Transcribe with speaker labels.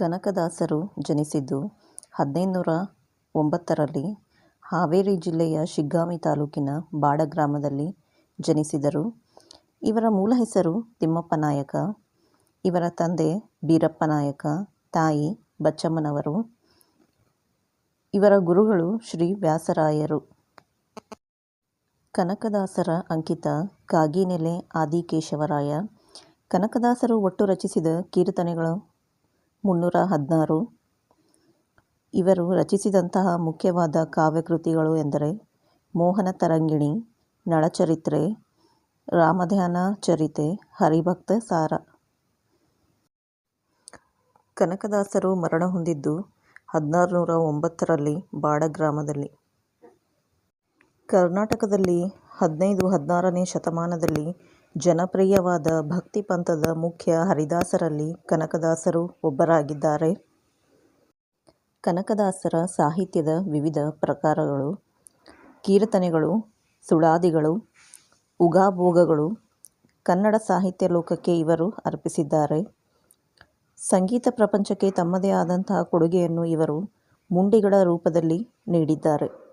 Speaker 1: ಕನಕದಾಸರು ಜನಿಸಿದ್ದು ಹದಿನೈದುನೂರ ಒಂಬತ್ತರಲ್ಲಿ ಹಾವೇರಿ ಜಿಲ್ಲೆಯ ಶಿಗ್ಗಾಮಿ ತಾಲೂಕಿನ ಬಾಡ ಗ್ರಾಮದಲ್ಲಿ ಜನಿಸಿದರು. ಇವರ ಮೂಲ ಹೆಸರು ತಿಮ್ಮಪ್ಪ ನಾಯಕ. ಇವರ ತಂದೆ ಬೀರಪ್ಪ ನಾಯಕ, ತಾಯಿ ಬಚ್ಚಮ್ಮನವರು. ಇವರ ಗುರುಗಳು ಶ್ರೀ ವ್ಯಾಸರಾಯರು. ಕನಕದಾಸರ ಅಂಕಿತ ಕಾಗಿನೆಲೆ ಆದಿಕೇಶವರಾಯ ಕನಕದಾಸರು ಒಟ್ಟು ರಚಿಸಿದ ಕೀರ್ತನೆಗಳು ಮುನ್ನೂರ ಹದಿನಾರು. ಇವರು ರಚಿಸಿದಂತಹ ಮುಖ್ಯವಾದ ಕಾವ್ಯಕೃತಿಗಳು ಎಂದರೆ ಮೋಹನ ತರಂಗಿಣಿ, ನಳಚರಿತ್ರೆ, ರಾಮಧ್ಯಾನ ಚರಿತೆ, ಹರಿಭಕ್ತ ಸಾರ. ಕನಕದಾಸರು ಮರಣ ಹೊಂದಿದ್ದು ಹದಿನಾರು ನೂರ ಒಂಬತ್ತರಲ್ಲಿ ಬಾಡ ಗ್ರಾಮದಲ್ಲಿ. ಕರ್ನಾಟಕದಲ್ಲಿ ಹದಿನೈದು ಹದಿನಾರನೇ ಶತಮಾನದಲ್ಲಿ ಜನಪ್ರಿಯವಾದ ಭಕ್ತಿ ಪಂಥದ ಮುಖ್ಯ ಹರಿದಾಸರಲ್ಲಿ ಕನಕದಾಸರು ಒಬ್ಬರಾಗಿದ್ದಾರೆ. ಕನಕದಾಸರ ಸಾಹಿತ್ಯದ ವಿವಿಧ ಪ್ರಕಾರಗಳು ಕೀರ್ತನೆಗಳು, ಸುಳಾದಿಗಳು, ಉಗಾಭೋಗಗಳು ಕನ್ನಡ ಸಾಹಿತ್ಯ ಲೋಕಕ್ಕೆ ಇವರು ಅರ್ಪಿಸಿದ್ದಾರೆ. ಸಂಗೀತ ಪ್ರಪಂಚಕ್ಕೆ ತಮ್ಮದೇ ಆದಂತಹ ಕೊಡುಗೆಯನ್ನು ಇವರು ಮುಂಡಿಗಳ ರೂಪದಲ್ಲಿ ನೀಡಿದ್ದಾರೆ.